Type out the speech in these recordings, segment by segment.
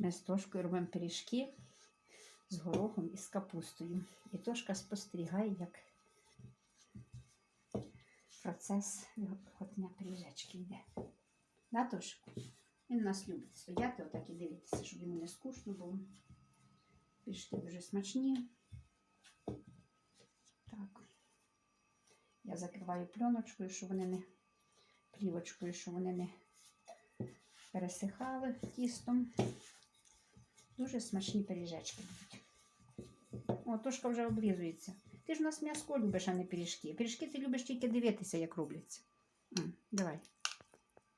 Ми з Тошкою робимо пиріжки з горохом і з капустою. І Тошка спостерігає, як процес готня пиріжечки йде. Да, Тош? Він нас любить стояти, отак і дивитися, щоб йому не скучно було. Пиріжки дуже смачні. Так. Я закриваю пленочкою, щоб вони не плівочкою, щоб вони не пересихали тістом. Дуже смачні пиріжечки. О, Тошка вже облізується. Ти ж у нас м'яско любиш, а не пиріжки. Пиріжки ти любиш тільки дивитися, як робляться. Давай.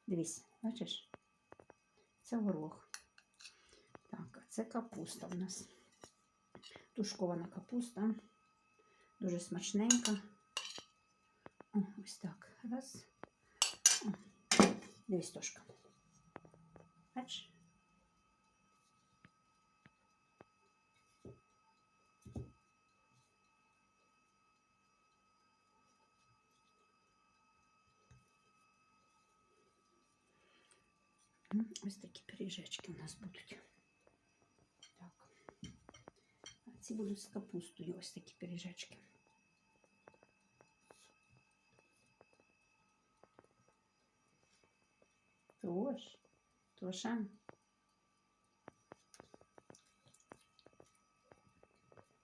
Дивись, бачиш? Це горох. Так, а це капуста у нас. Тушкована капуста. Дуже смачненька. О, ось так. Раз. О, дивись, Тошка. Бачиш? Ось такі пиріжечки у нас будуть. Так. А ці будуть з капустою, ось такі пиріжечки. Тож, Тоша,